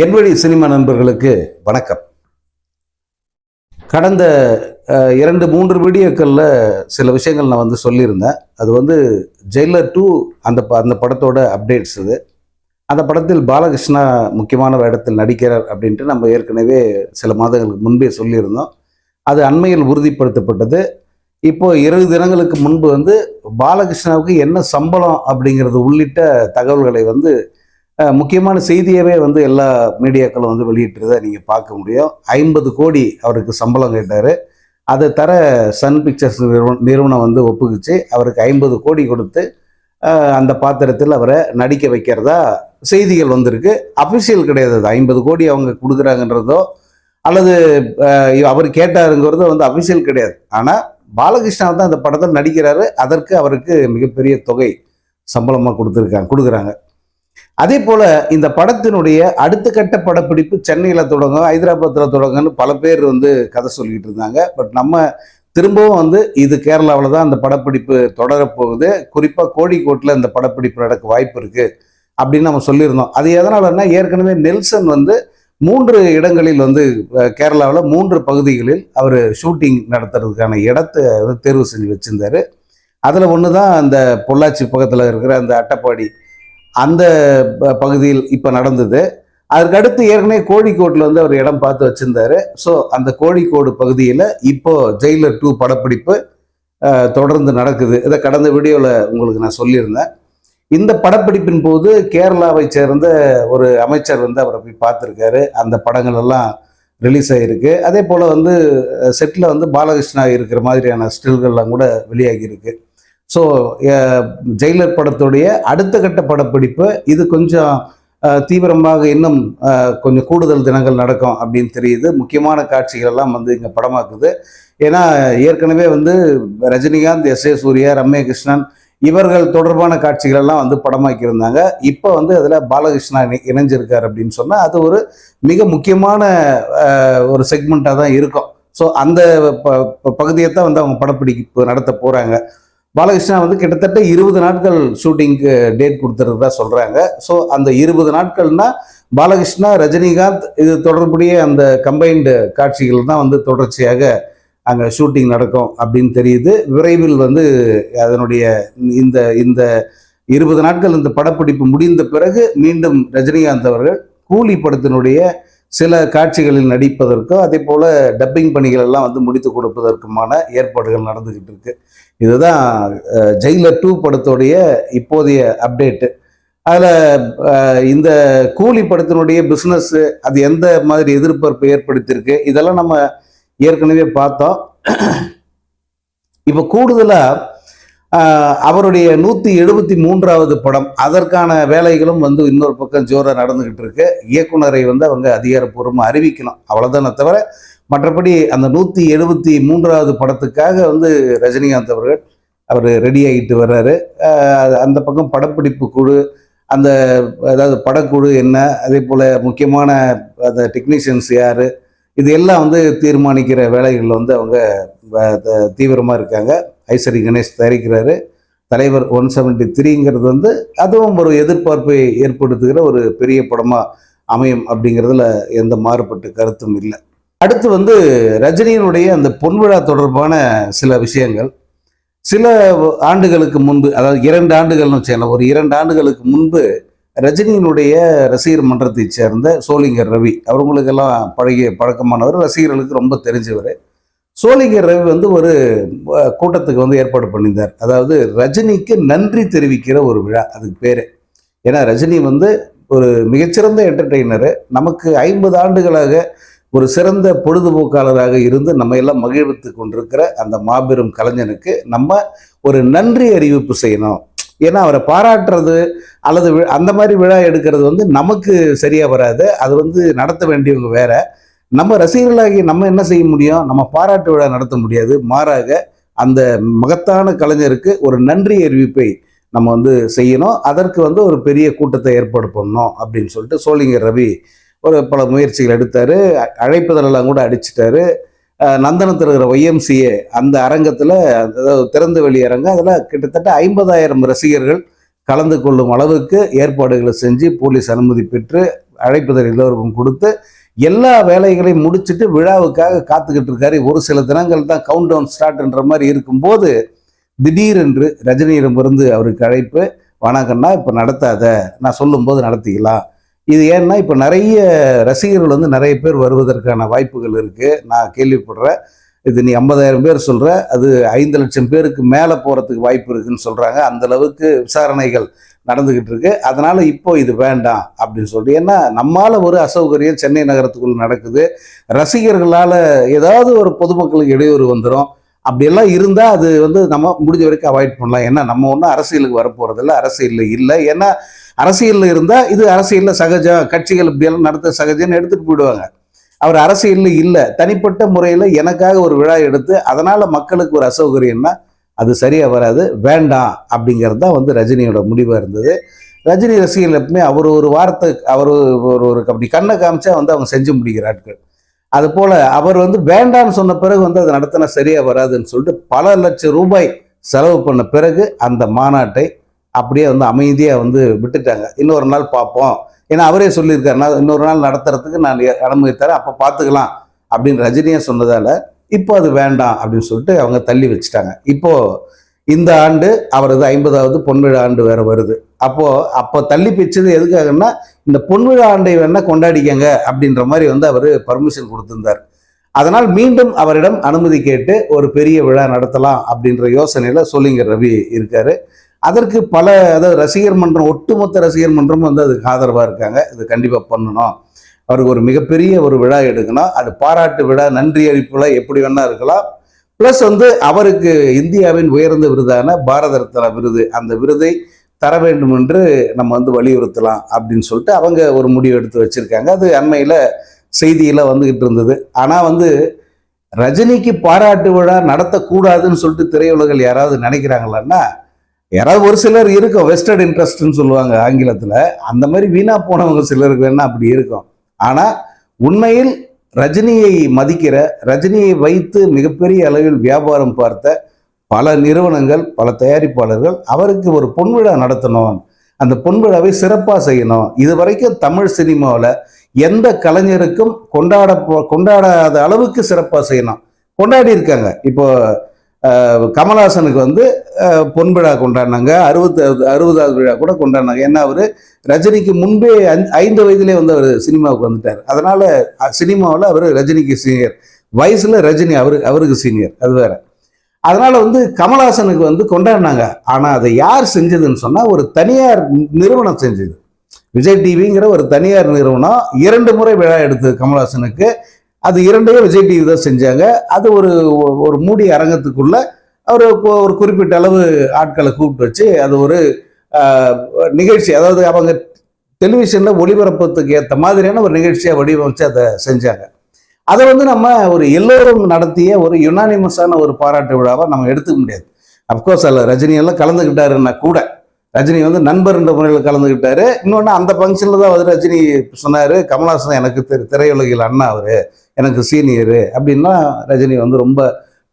என்வழி cinema நண்பர்களுக்கு வணக்கம். கடந்த இரண்டு மூன்று வீடியோக்களில் சில விஷயங்கள் நான் வந்து சொல்லியிருந்தேன். அது வந்து ஜெயிலர் டூ அந்த ப- அந்த படத்தோட அப்டேட்ஸ் இது. அந்த படத்தில் பாலகிருஷ்ணா முக்கியமான இடத்தில் நடிக்கிறார் அப்படின்ட்டு நம்ம ஏற்கனவே சில மாதங்களுக்கு முன்பே சொல்லியிருந்தோம். அது அண்மையில் உறுதிப்படுத்தப்பட்டது. இப்போ இருபது தினங்களுக்கு முன்பு வந்து பாலகிருஷ்ணாவுக்கு என்ன சம்பளம் அப்படிங்கிறது உள்ளிட்ட தகவல்களை வந்து முக்கியமான செய்தியவே வந்து எல்லா மீடியாக்களும் வந்து வெளியிட்டுறதை நீங்கள் பார்க்க முடியும். ஐம்பது கோடி அவருக்கு சம்பளம் கேட்டார். அதை தர சன் பிக்சர்ஸ் நிறுவனம் நிறுவனம் வந்து ஒப்புக்குச்சு. அவருக்கு ஐம்பது கோடி கொடுத்து அந்த பாத்திரத்தில் அவரை நடிக்க வைக்கிறதா செய்திகள் வந்திருக்கு. அஃபிஷியல் கிடையாது அது. ஐம்பது கோடி அவங்க கொடுக்குறாங்கன்றதோ அல்லது அவர் கேட்டாருங்கிறதோ வந்து அஃபிஷியல் கிடையாது. ஆனால் பாலகிருஷ்ணா தான் அந்த படத்தில் நடிக்கிறாரு. அதற்கு அவருக்கு மிகப்பெரிய தொகை சம்பளமாக கொடுத்துருக்காங்க கொடுக்குறாங்க. அதே போல இந்த படத்தினுடைய அடுத்த கட்ட படப்பிடிப்பு சென்னையில் தொடங்கும் ஹைதராபாத்தில் தொடங்கும்னு பல பேர் வந்து கதை சொல்லிட்டு இருந்தாங்க. பட் நம்ம திரும்பவும் வந்து இது கேரளாவில் தான் அந்த படப்பிடிப்பு தொடரப்போகுது. குறிப்பாக கோழிக்கோட்டில் இந்த படப்பிடிப்பு நடக்க வாய்ப்பு இருக்கு அப்படின்னு நம்ம சொல்லியிருந்தோம். அது எதனாலன்னா ஏற்கனவே நெல்சன் வந்து மூன்று இடங்களில் வந்து கேரளாவில் மூன்று பகுதிகளில் அவர் ஷூட்டிங் நடத்துறதுக்கான இடத்தை வந்து தேர்வு செஞ்சு வச்சிருந்தாரு. அதில் ஒன்று தான் அந்த பொள்ளாச்சி பக்கத்தில் இருக்கிற அந்த அட்டப்பாடி அந்த ப- பகுதியில் இப்போ நடந்தது. அதற்கடுத்து ஏற்கனவே கோழிக்கோட்டில் வந்து அவர் இடம் பார்த்து வச்சுருந்தாரு. ஸோ அந்த கோழிக்கோடு பகுதியில் இப்போ ஜெயிலர் டூ படப்பிடிப்பு தொடர்ந்து நடக்குது. இதை கடந்த வீடியோவில் உங்களுக்கு நான் சொல்லியிருந்தேன். இந்த படப்பிடிப்பின் போது கேரளாவை சேர்ந்த ஒரு அமைச்சர் வந்து அவரை போய் பார்த்துருக்காரு. அந்த படங்கள் எல்லாம் ரிலீஸ் ஆகிருக்கு அதே போல் வந்து செட்டில் வந்து பாலகிருஷ்ணா இருக்கிற மாதிரியான ஸ்டில்கள்லாம் கூட வெளியாகி இருக்கு ஸோ ஜெயிலர் படத்துடைய அடுத்த கட்ட படப்பிடிப்பு இது கொஞ்சம் தீவிரமாக இன்னும் கொஞ்சம் கூடுதல் தினங்கள் நடக்கும் அப்படின்னு தெரியுது. முக்கியமான காட்சிகள் எல்லாம் வந்து இங்கே படமாக்குது. ஏன்னா ஏற்கனவே வந்து ரஜினிகாந்த் எஸ் ஏ சூர்யா ரம்யா கிருஷ்ணன் இவர்கள் தொடர்பான காட்சிகள் எல்லாம் வந்து படமாக்கியிருந்தாங்க. இப்போ வந்து அதில் பாலகிருஷ்ணா இணைஞ்சிருக்கார் அப்படின்னு சொன்னால் அது ஒரு மிக முக்கியமான ஒரு செக்மெண்ட்டாக தான் இருக்கும். ஸோ அந்த ப- ப- பகுதியை தான் வந்து அவங்க படப்பிடிப்பு நடத்த போகிறாங்க பாலகிருஷ்ணா வந்து கிட்டத்தட்ட இருபது நாட்கள் ஷூட்டிங்க்கு டேட் கொடுத்துருந்ததா சொல்கிறாங்க ஸோ அந்த இருபது நாட்கள்னால் பாலகிருஷ்ணா ரஜினிகாந்த் இது தொடர்புடைய அந்த கம்பைன்டு காட்சிகள் தான் வந்து தொடர்ச்சியாக அங்கே ஷூட்டிங் நடக்கும் அப்படின்னு தெரியுது. விரைவில் வந்து அதனுடைய இந்த இந்த இருபது நாட்கள் இந்த படப்பிடிப்பு முடிந்த பிறகு மீண்டும் ரஜினிகாந்த் அவர்கள் கூலி படத்தினுடைய சில காட்சிகளில் நடிப்பதற்கும் அதே போல் டப்பிங் பணிகள் எல்லாம் வந்து முடித்து கொடுப்பதற்குமான ஏற்பாடுகள் நடந்துக்கிட்டு இருக்கு. இதுதான் ஜெயிலர் டூ படத்துடைய இப்போதைய அப்டேட்டு அதில் இந்த கூலி படத்தினுடைய பிஸ்னஸ் அது எந்த மாதிரி எதிர்பார்ப்பு ஏற்படுத்தியிருக்கு இதெல்லாம் நம்ம ஏற்கனவே பார்த்தோம். இப்போ கூடுதலாக அவருடைய நூற்றி எழுபத்தி மூன்றாவது படம். அதற்கான வேலைகளும் வந்து இன்னொரு பக்கம் ஜோராக நடந்துக்கிட்டு இருக்கு. இயக்குனரை வந்து அவங்க அதிகாரப்பூர்வமாக அறிவிக்கணும். அவ்வளோதானே தவிர மற்றபடி அந்த நூற்றி எழுபத்தி மூன்றாவது படத்துக்காக வந்து ரஜினிகாந்த் அவர்கள் அவர் ரெடி ஆகிட்டு வர்றாரு. அந்த பக்கம் படப்பிடிப்பு குழு அந்த அதாவது படக்குழு என்ன அதே போல் முக்கியமான அந்த டெக்னீஷியன்ஸ் யார் இது எல்லாம் வந்து தீர்மானிக்கிற வேலைகளில் வந்து அவங்க தீவிரமாக இருக்காங்க. ஐஸ்வரி கணேஷ் தயாரிக்கிறாரு. தலைவர் ஒன் செவன்டி த்ரீங்கிறது வந்து அதுவும் ஒரு எதிர்பார்ப்பை ஏற்படுத்துகிற ஒரு பெரிய படமாக அமையும் அப்படிங்கிறதுல எந்த மாறுபட்ட கருத்தும் இல்லை. அடுத்து வந்து ரஜினியினுடைய அந்த பொன்விழா தொடர்பான சில விஷயங்கள். சில ஆண்டுகளுக்கு முன்பு அதாவது இரண்டு ஆண்டுகள்னு வச்சுக்கலாம் ஒரு இரண்டு ஆண்டுகளுக்கு முன்பு ரஜினியினுடைய ரசிகர் மன்றத்தைச் சேர்ந்த சோளிங்கர் ரவி அவங்களுக்கெல்லாம் பழகிய பழக்கமானவர் ரசிகர்களுக்கு ரொம்ப தெரிஞ்சவர். சோளிங்கர் ரவி வந்து ஒரு கூட்டத்துக்கு வந்து ஏற்பாடு பண்ணியிருந்தார். அதாவது ரஜினிக்கு நன்றி தெரிவிக்கிற ஒரு விழா அதுக்கு பேர். ஏன்னா ரஜினி வந்து ஒரு மிகச்சிறந்த என்டர்டெய்னரு நமக்கு ஐம்பது ஆண்டுகளாக ஒரு சிறந்த பொழுதுபோக்காளராக இருந்து நம்ம எல்லாம் மகிழ்வித்து கொண்டிருக்கிற அந்த மாபெரும் கலைஞனுக்கு நம்ம ஒரு நன்றி அறிவிப்பு செய்யணும். ஏன்னா அவரை பாராட்டுறது அல்லது அந்த மாதிரி விழா எடுக்கிறது வந்து நமக்கு சரியாக வராது. அது வந்து நடத்த வேண்டியவங்க வேற. நம்ம ரசிகர்களாகி நம்ம என்ன செய்ய முடியும்? நம்ம பாராட்டு விழா நடத்த முடியாது. மாறாக அந்த மகத்தான கலைஞருக்கு ஒரு நன்றி அறிவிப்பை நம்ம வந்து செய்யணும். அதற்கு வந்து ஒரு பெரிய கூட்டத்தை ஏற்பாடு பண்ணணும் அப்படின்னு சொல்லிட்டு சோழிங்கர் ரவி ஒரு பல முயற்சிகள் எடுத்தார். அழைப்புதலெல்லாம் கூட அடிச்சிட்டாரு. நந்தனத்தில் இருக்கிற ஒய்எம்சிஏ அந்த அரங்கத்தில் அதாவது திறந்த வெளி அரங்கம் அதில் கிட்டத்தட்ட ஐம்பதாயிரம் ரசிகர்கள் கலந்து கொள்ளும் அளவுக்கு ஏற்பாடுகளை செஞ்சு போலீஸ் அனுமதி பெற்று அழைப்புதல் எல்லோருக்கும் கொடுத்து எல்லா வேலைகளையும் முடிச்சுட்டு விழாவுக்காக காத்துக்கிட்டு இருக்காரு. ஒரு சில தினங்கள் தான் கவுண்ட் டவுன் ஸ்டார்ட்ன்ற மாதிரி இருக்கும்போது திடீரென்று ரஜினியிடமிருந்து அவருக்கு அழைப்பு வணக்கம்னா இப்போ நடத்தாத நான் சொல்லும்போது நடத்திக்கலாம். இது ஏன்னா இப்போ நிறைய ரசிகர்கள் வந்து நிறைய பேர் வருவதற்கான வாய்ப்புகள் இருக்குது நான் கேள்விப்படுறேன். இது நீ ஐம்பதாயிரம் பேர் சொல்கிற அது ஐந்து லட்சம் பேருக்கு மேலே போகிறதுக்கு வாய்ப்பு இருக்குன்னு சொல்கிறாங்க அந்தளவுக்கு விசாரணைகள் நடந்துக்கிட்டு இருக்கு அதனால இப்போ இது வேண்டாம் அப்படின்னு சொல்லி ஏன்னா நம்மால ஒரு அசௌகரியம் சென்னை நகரத்துக்குள்ள நடக்குது. ரசிகர்களால் ஏதாவது ஒரு பொதுமக்களுக்கு இடையூறு வந்துடும் அப்படியெல்லாம் இருந்தால் அது வந்து நம்ம முடிஞ்ச வரைக்கும் அவாய்ட் பண்ணலாம். ஏன்னா நம்ம ஒன்றும் அரசியலுக்கு வரப்போகிறதில்ல அரசியலில் இல்லை. ஏன்னா அரசியலில் இருந்தால் இது அரசியலில் சகஜம். கட்சிகள் இப்படியெல்லாம் நடத்த சகஜம்னு எடுத்துகிட்டு போயிடுவாங்க. அவர் அரசியலில் இல்லை. தனிப்பட்ட முறையில் எனக்காக ஒரு விழா எடுத்து அதனால் மக்களுக்கு ஒரு அசௌகரியம்னா அது சரியாக வராது வேண்டாம் அப்படிங்கிறது தான் வந்து ரஜினியோட முடிவாக இருந்தது. ரஜினி ரசிகர்கள் எப்பவுமே அவர் ஒரு வார்த்தை அவர் ஒரு ஒரு அப்படி கண்ணை காமிச்சா வந்து அவங்க செஞ்சு முடிக்கிற ஆட்கள். அது போல் அவர் வந்து வேண்டான்னு சொன்ன பிறகு வந்து அது நடத்தினா சரியாக வராதுன்னு சொல்லிட்டு பல லட்சம் ரூபாய் செலவு பண்ண பிறகு அந்த மாநாட்டை அப்படியே வந்து அமைதியாக வந்து விட்டுட்டாங்க. இன்னொரு நாள் பார்ப்போம். ஏன்னா அவரே சொல்லியிருக்காரு நான் இன்னொரு நாள் நடத்துறதுக்கு நான் அனுமதி தரேன் அப்போ பார்த்துக்கலாம் அப்படின்னு ரஜினியே சொன்னதால் இப்போ அது வேண்டாம் அப்படின்னு சொல்லிட்டு அவங்க தள்ளி வச்சுட்டாங்க. இப்போ இந்த ஆண்டு அவரது ஐம்பதாவது பொன்விழா ஆண்டு வேற வருது. அப்போ அப்போ தள்ளி பிச்சது எதுக்காகன்னா இந்த பொன்விழா ஆண்டை வேணா கொண்டாடிக்கங்க அப்படின்ற மாதிரி வந்து அவர் பர்மிஷன் கொடுத்திருந்தார். அதனால் மீண்டும் அவரிடம் அனுமதி கேட்டு ஒரு பெரிய விழா நடத்தலாம் அப்படின்ற யோசனையில சொல்லிங்க ரவி இருக்காரு. அதற்கு பல அதாவது ரசிகர் மன்றம் ஒட்டுமொத்த ரசிகர் மன்றம் வந்து அதுக்கு ஆதரவாக இருக்காங்க. இது கண்டிப்பாக பண்ணணும். அவருக்கு ஒரு மிகப்பெரிய ஒரு விழா எடுக்கணும் அது பாராட்டு விழா நன்றி அறிப்புல எப்படி வேணா இருக்கலாம். ப்ளஸ் வந்து அவருக்கு இந்தியாவின் உயர்ந்த விருதான பாரத ரத்னா விருது. அந்த விருதை தர வேண்டும் என்று நம்ம வந்து வலியுறுத்தலாம் அப்படின்னு சொல்லிட்டு அவங்க ஒரு முடிவு எடுத்து வச்சிருக்காங்க. அது அண்மையில் செய்தியில் வந்துகிட்டு இருந்தது. ஆனால் வந்து ரஜினிக்கு பாராட்டு விழா நடத்தக்கூடாதுன்னு சொல்லிட்டு திரையுலகில் யாராவது நினைக்கிறாங்களான்னா யாராவது ஒரு சிலர் இருக்கும். வெஸ்டர்ட் இன்ட்ரெஸ்ட்னு சொல்லுவாங்க ஆங்கிலத்தில். அந்த மாதிரி வீணாக போனவங்க சிலருக்கு வேணால் அப்படி இருக்கும். ஆனால் உண்மையில் ரஜினியை மதிக்கிற ரஜினியை வைத்து மிகப்பெரிய அளவில் வியாபாரம் பார்த்த பல நிறுவனங்கள் பல தயாரிப்பாளர்கள் அவருக்கு ஒரு பொன்விழா நடத்தணும். அந்த பொன்விழாவை சிறப்பாக செய்யணும். இது வரைக்கும் தமிழ் சினிமாவில் எந்த கலைஞருக்கும் கொண்டாட கொண்டாடாத அளவுக்கு சிறப்பாக செய்யணும். கொண்டாடி இருக்காங்க. இப்போ கமலஹாசனுக்கு வந்து பொன் விழா கொண்டாடினாங்க. அறுபத்தி அறுபதாவது விழா கூட கொண்டாடினாங்க. ஏன்னா அவர் ரஜினிக்கு முன்பே ஐந்து- வயதிலே வந்து அவர் சினிமாவுக்கு வந்துட்டார். அதனால் சினிமாவில் அவர் ரஜினிக்கு சீனியர் வயசில் ரஜினி அவரு அவருக்கு சீனியர் அது வேற. அதனால் வந்து கமல்ஹாசனுக்கு வந்து கொண்டாடினாங்க. ஆனால் அதை யார் செஞ்சதுன்னு சொன்னால் ஒரு தனியார் நிறுவனம் செஞ்சது. விஜய் டிவிங்கிற ஒரு தனியார் நிறுவனம் இரண்டு முறை விழா எடுத்தது கமலஹாசனுக்கு. அது இரண்டையும் விஜய் டிவி தான் செஞ்சாங்க. அது ஒரு ஒரு மூடிய அரங்கத்துக்குள்ள ஒரு ஒரு குறிப்பிட்ட அளவு ஆட்களை கூப்பிட்டு வச்சு அது ஒரு நிகழ்ச்சி. அதாவது அவங்க டெலிவிஷனில் ஒளிபரப்பத்துக்கு ஏற்ற மாதிரியான ஒரு நிகழ்ச்சியை வடிவமைச்சு அதை செஞ்சாங்க. அதை வந்து நம்ம ஒரு எல்லோரும் நடத்திய ஒரு யுனானிமஸான ஒரு பாராட்டு விழாவை நம்ம எடுத்துக்க முடியாது. அப்கோர்ஸ் அதில் ரஜினியெல்லாம் கலந்துக்கிட்டாருன்னா கூட ரஜினி வந்து நண்பர்ன்ற முறையில் கலந்துக்கிட்டாரு இன்னொன்று அந்த ஃபங்க்ஷனில் தான் வந்து ரஜினி சொன்னார் கமல்ஹாசன் எனக்கு திரு திரையுலகில் அண்ணா அவர் எனக்கு சீனியரு அப்படின்னா ரஜினி வந்து ரொம்ப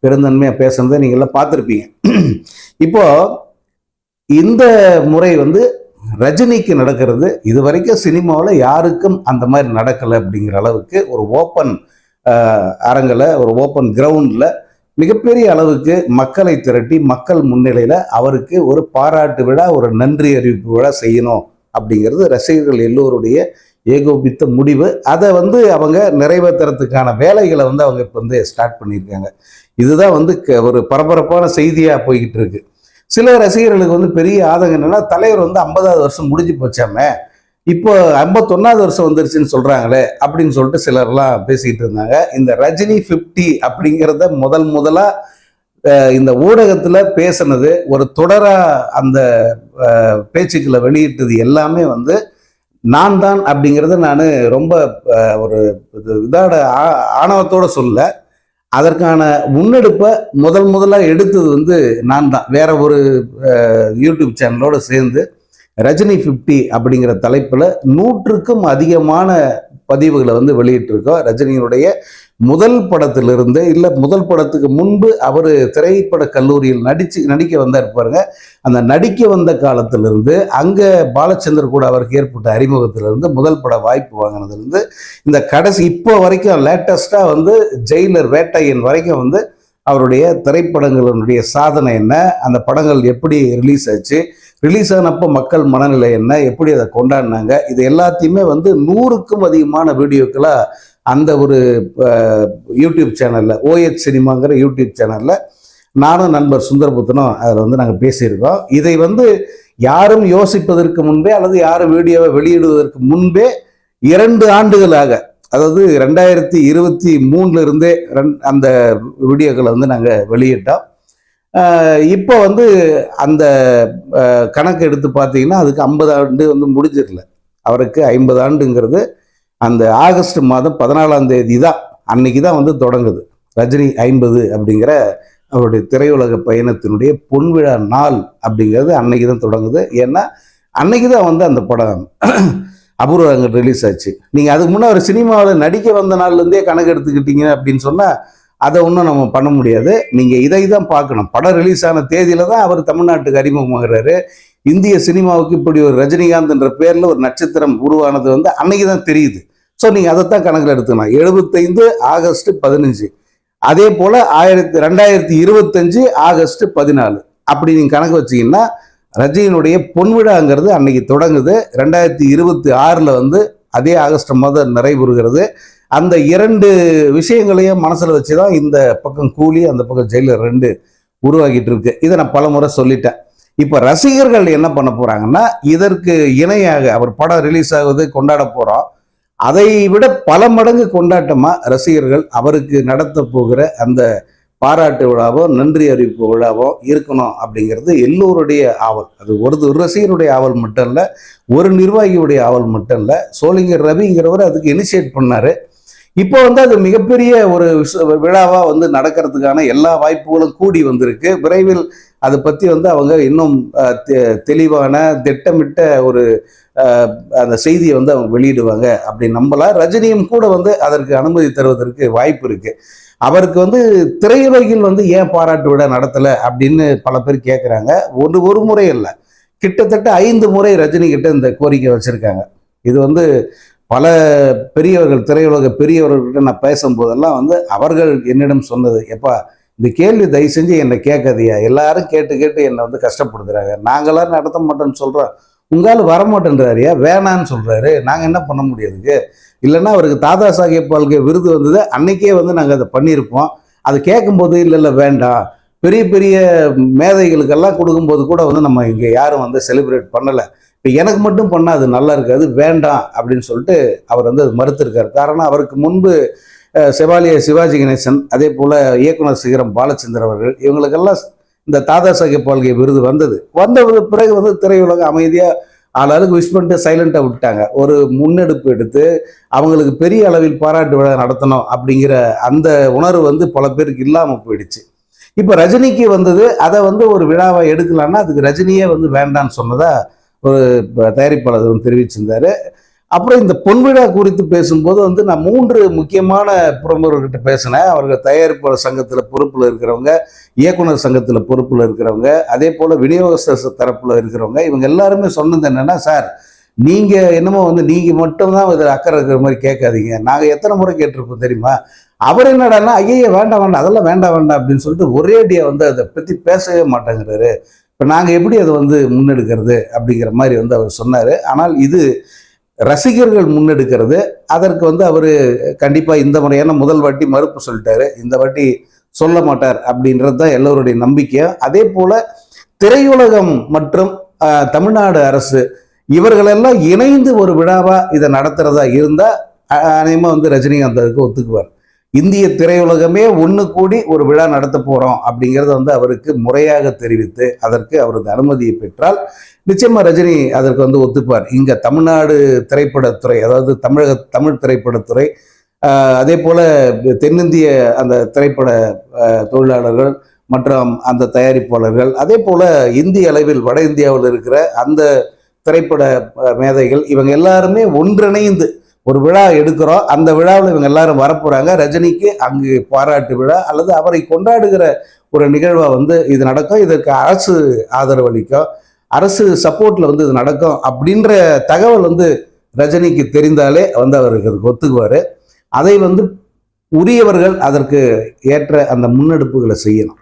பெருந்தன்மையாக பேசுனதை நீங்கள்லாம் பார்த்துருப்பீங்க. இப்போ இந்த முறை வந்து ரஜினிக்கு நடக்கிறது இது வரைக்கும் சினிமாவில் யாருக்கும் அந்த மாதிரி நடக்கலை அப்படிங்கிற அளவுக்கு ஒரு ஓப்பன் அரங்கில் ஒரு ஓப்பன் கிரவுண்டில் மிகப்பெரிய அளவுக்கு மக்களை திரட்டி மக்கள் முன்னிலையில் அவருக்கு ஒரு பாராட்டு விழா ஒரு நன்றி அறிவிப்பு விழா செய்யணும் அப்படிங்கிறது ரசிகர்கள் எல்லோருடைய ஏகோபித்த முடிவு. அதை வந்து அவங்க நிறைவேற்றுறதுக்கான வேலைகளை வந்து அவங்க இப்போ வந்து ஸ்டார்ட் பண்ணியிருக்காங்க. இதுதான் வந்து க- ஒரு பரபரப்பான செய்தியாக போய்கிட்டு இருக்கு. சில ரசிகர்களுக்கு வந்து பெரிய ஆதங்கம் என்னென்னா தலைவர் வந்து ஐம்பதாவது வருஷம் முடிஞ்சு போச்சாமே. இப்போ ஐம்பத்தொன்னாவது வருஷம் வந்துருச்சுன்னு சொல்கிறாங்களே அப்படின்னு சொல்லிட்டு சிலர்லாம் பேசிக்கிட்டு இருந்தாங்க. இந்த ரஜினி 50 அப்படிங்கிறத முதல் முதலாக இந்த ஊடகத்தில் பேசுனது ஒரு தொடராக அந்த பேச்சுக்களை வெளியிட்டது எல்லாமே வந்து நான் தான் அப்படிங்கிறத நான் ரொம்ப ஒரு இது- இதோட ஆ- ஆணவத்தோட சொல்ல அதற்கான முன்னெடுப்பை முதல் முதலாக எடுத்தது வந்து நான் தான். வேற ஒரு யூடியூப் சேனலோடு சேர்ந்து ரஜினி 50 அப்படிங்கிற தலைப்பில் நூற்றுக்கும் அதிகமான பதிவுகளை வந்து வெளியிட்டிருக்கோம். ரஜினியினுடைய முதல் படத்திலிருந்து இல்லை முதல் படத்துக்கு முன்பு அவர் திரைப்பட கல்லூரியில் நடிச்சு நடிக்க வந்தார் பாருங்க. அந்த நடிக்க வந்த காலத்திலிருந்து அங்கே பாலச்சந்தர் கூட அவருக்கு ஏற்பட்ட அறிமுகத்திலிருந்து முதல் பட வாய்ப்பு வாங்கினதுலேருந்து இந்த கடைசி இப்போ வரைக்கும் லேட்டஸ்ட்டாக வந்து ஜெயிலர் வேட்டையன் வரைக்கும் வந்து அவருடைய திரைப்படங்களுடைய சாதனை என்ன அந்த படங்கள் எப்படி ரிலீஸ் ஆச்சு ரிலீஸ் ஆனப்போ மக்கள் மனநிலை என்ன எப்படி அதை கொண்டாடினாங்க இது எல்லாத்தையுமே வந்து நூறுக்கும் அதிகமான வீடியோக்களாக அந்த ஒரு யூடியூப் சேனலில் ஓஎச் சினிமாங்கிற யூடியூப் சேனலில் நானும் நண்பர் சுந்தரபுத்தனும் அதில் வந்து நாங்கள் பேசியிருக்கோம். இதை வந்து யாரும் யோசிப்பதற்கு முன்பே அல்லது யாரும் வீடியோவை வெளியிடுவதற்கு முன்பே இரண்டு ஆண்டுகளாக அதாவது ரெண்டாயிரத்தி இருபத்தி மூணுலேருந்தே ரெண்- அந்த வீடியோக்களை வந்து நாங்கள் வெளியிட்டோம். இப்போ வந்து அந்த கணக்கு எடுத்து பார்த்தீங்கன்னா அதுக்கு ஐம்பது ஆண்டு வந்து முடிஞ்சிடல. அவருக்கு ஐம்பது ஆண்டுங்கிறது அந்த ஆகஸ்ட் மாதம் பதினாலாம் தேதி தான். அன்னைக்கு தான் வந்து தொடங்குது. ரஜினி ஐம்பது அப்படிங்கிற அவருடைய திரையுலக பயணத்தினுடைய பொன்விழா நாள் அப்படிங்கிறது அன்னைக்கு தான் தொடங்குது. ஏன்னா அன்னைக்கு தான் வந்து அந்த படம் அபூர்வ அங்கே ரிலீஸ் ஆச்சு. நீங்கள் அதுக்கு முன்னே ஒரு சினிமாவில் நடிக்க வந்த நாள்லேருந்தே கணக்கு எடுத்துக்கிட்டீங்க அப்படின்னு சொன்னால் அதை ஒன்றும் நம்ம பண்ண முடியாது. நீங்கள் இதை தான் பார்க்கணும். படம் ரிலீஸ் ஆன தேதியில் தான் அவர் தமிழ்நாட்டுக்கு அறிமுகமாகிறாரு. இந்திய சினிமாவுக்கு இப்படி ஒரு ரஜினிகாந்த்ன்ற பேரில் ஒரு நட்சத்திரம் உருவானது வந்து அன்னைக்கு தான் தெரியுது. ஸோ நீங்கள் அதைத்தான் கணக்கில் எடுத்துக்கணும். எழுபத்தைந்து ஆகஸ்ட் பதினஞ்சு. அதே போல் ஆயிரத்தி ரெண்டாயிரத்தி இருபத்தஞ்சு ஆகஸ்ட் பதினாலு. அப்படி நீங்கள் கணக்கு வச்சீங்கன்னா ரஜினியினுடைய பொன்விழாங்கிறது அன்னைக்கு தொடங்குது. ரெண்டாயிரத்தி இருபத்தி ஆறில் வந்து அதே ஆகஸ்ட் மாதம் நிறைவுறுகிறது. அந்த இரண்டு விஷயங்களையும் மனசில் வச்சு தான் இந்த பக்கம் கூலி அந்த பக்கம் ஜெயிலர் ரெண்டு உருவாகிட்டு இருக்கு. இதை நான் பல முறை சொல்லிட்டேன். இப்போ ரசிகர்கள் என்ன பண்ண போறாங்கன்னா இதற்கு இணையாக அவர் படம் ரிலீஸ் ஆகுது கொண்டாட போறோம். அதை விட பல மடங்கு கொண்டாட்டமாக ரசிகர்கள் அவருக்கு நடத்த போகிற அந்த பாராட்டு விழாவோ நன்றி அறிவிப்பு விழாவோ இருக்கணும் அப்படிங்கிறது எல்லோருடைய ஆவல். அது ஒரு ரசிகருடைய ஆவல் மட்டும் இல்லை ஒரு நிர்வாகியுடைய ஆவல் மட்டும் இல்லை சோழிங்கர் ரவிங்கிறவர் அதுக்கு இனிஷியேட் பண்ணாரு. இப்போ வந்து அது மிகப்பெரிய ஒரு விழாவாக வந்து நடக்கிறதுக்கான எல்லா வாய்ப்புகளும் கூடி வந்திருக்கு. விரைவில் அதை பற்றி வந்து அவங்க இன்னும் தெ- தெளிவான திட்டமிட்ட ஒரு அந்த செய்தியை வந்து அவங்க வெளியிடுவாங்க அப்படி நம்பலாம். ரஜினியும் கூட வந்து அதற்கு அனுமதி தருவதற்கு வாய்ப்பு இருக்குது அவருக்கு வந்து திரையுலகில் வந்து ஏன் பாராட்டு விழா நடத்தலை அப்படின்னு பல பேர் கேட்குறாங்க ஒரு ஒரு முறை இல்லை. கிட்டத்தட்ட ஐந்து முறை ரஜினி கிட்ட இந்த கோரிக்கை வச்சுருக்காங்க. இது வந்து பல பெரியவர்கள் திரையுலக பெரியவர்கள்கிட்ட நான் பேசும்போதெல்லாம் வந்து அவர்கள் என்னிடம் சொன்னது எப்பா இந்த கேள்வி தயவு செஞ்சு என்னை கேட்காதியா எல்லாரும் கேட்டு கேட்டு என்னை வந்து கஷ்டப்படுத்துறாங்க. நாங்களாம் நடத்த மாட்டோம்னு சொல்கிறோம் உங்களால் வரமாட்டேன்றாரியா வேணான்னு சொல்கிறாரு நாங்கள் என்ன பண்ண முடியாதுக்கு இல்லைன்னா அவருக்கு தாதா சாஹேப் பால்கே விருது வந்தது. அன்னைக்கே வந்து நாங்கள் அதை பண்ணியிருப்போம். அது கேட்கும்போது இல்லை இல்லை வேண்டாம். பெரிய பெரிய மேதைகளுக்கெல்லாம் கொடுக்கும்போது கூட வந்து நம்ம இங்கே யாரும் வந்து செலிப்ரேட் பண்ணலை. இப்போ எனக்கு மட்டும் பண்ணால் அது நல்லா இருக்காது வேண்டாம் அப்படின்னு சொல்லிட்டு அவர் வந்து அது மறுத்திருக்கார். காரணம் அவருக்கு முன்பு செவாலிய சிவாஜி கணேசன் அதே போல் இயக்குனர் சிகரம் பாலச்சந்தர் அவர்கள் இவங்களுக்கெல்லாம் இந்த தாதா சாஹேப் பால்கே விருது வந்தது. வந்த பிறகு வந்து திரையுலகம் அமைதியாக ஆளாளுக்கு விஷ் பண்ணிட்டு சைலண்ட்டாக விட்டாங்க ஒரு முன்னெடுப்பு எடுத்து அவங்களுக்கு பெரிய அளவில் பாராட்டு விழா நடத்தணும் அப்படிங்கிற அந்த உணர்வு வந்து பல பேருக்கு இல்லாமல் போயிடுச்சு. இப்போ ரஜினிக்கு வந்தது அதை வந்து ஒரு விழாவை எடுக்கலான்னா அதுக்கு ரஜினியே வந்து வேண்டான்னு சொன்னதா ஒரு தயாரிப்பாளரும் தெரிவிச்சிருந்தாரு. அப்புறம் இந்த பொன்விழா குறித்து பேசும்போது வந்து நான் மூன்று முக்கியமான பிரமுகர்கிட்ட பேசினேன். அவர்கள் தயாரிப்பாளர் சங்கத்தில் பொறுப்பில் இருக்கிறவங்க இயக்குனர் சங்கத்தில் பொறுப்பில் இருக்கிறவங்க அதே போல் விநியோகஸ்தர் தரப்பில் இருக்கிறவங்க இவங்க எல்லாருமே சொன்னது என்னன்னா சார் நீங்கள் என்னமோ வந்து நீங்கள் மட்டும்தான் இதில் அக்கறை இருக்கிற மாதிரி கேட்காதீங்க. நாங்கள் எத்தனை முறை கேட்டிருப்போம் தெரியுமா? அவர் என்னடான்னா ஐயே வேண்டாம் வேண்டாம் அதெல்லாம் வேண்டாம் வேண்டாம் அப்படின்னு சொல்லிட்டு ஒரே அடியாக வந்து அதை பற்றி பேசவே மாட்டேங்கிறாரு. இப்போ நாங்கள் எப்படி அதை வந்து முன்னெடுக்கிறது அப்படிங்கிற மாதிரி வந்து அவர் சொன்னார். ஆனால் இது ரசிகர்கள் முன்னெடுக்கிறது. அதற்கு வந்து அவர் கண்டிப்பாக இந்த முறையான முதல் வாட்டி மறுப்பு சொல்லிட்டாரு. இந்த வாட்டி சொல்ல மாட்டார் அப்படின்றது தான் எல்லோருடைய நம்பிக்கையும் அதே போல் திரையுலகம் மற்றும் தமிழ்நாடு அரசு இவர்களெல்லாம் இணைந்து ஒரு விழாவாக இதை நடத்துகிறதா இருந்தால் அநேகமாக வந்து ரஜினிகாந்த் அதுக்கு ஒத்துக்குவார். இந்திய திரையுலகமே ஒன்று கூடி ஒரு விழா நடத்த போகிறோம் அப்படிங்கிறத வந்து அவருக்கு முறையாக தெரிவித்து அதற்கு அவரது அனுமதியை பெற்றால் நிச்சயமாக ரஜினி அதற்கு வந்து ஒத்துப்பார். இங்கே தமிழ்நாடு திரைப்படத்துறை அதாவது தமிழக தமிழ் திரைப்படத்துறை அதே போல் தென்னிந்திய அந்த திரைப்பட தொழிலாளர்கள் மற்றும் அந்த தயாரிப்பாளர்கள் அதே போல் இந்திய அளவில் வட இந்தியாவில் இருக்கிற அந்த திரைப்பட மேதைகள் இவங்க எல்லாருமே ஒன்றிணைந்து ஒரு விழா எடுக்கிறோம். அந்த விழாவில் இவங்க எல்லாரும் வரப்போகிறாங்க ரஜினிக்கு அங்கு பாராட்டு விழா அல்லது அவரை கொண்டாடுகிற ஒரு நிகழ்வாக வந்து இது நடக்கும். இதற்கு அரசு ஆதரவு அளிக்கும். அரசு சப்போர்ட்டில் வந்து இது நடக்கும் அப்படின்ற தகவல் வந்து ரஜினிக்கு தெரிந்தாலே வந்து அவருக்கு அதுக்கு ஒத்துக்குவார். அதை வந்து உரியவர்கள் அதற்கு ஏற்ற அந்த முன்னெடுப்புகளை செய்யணும்.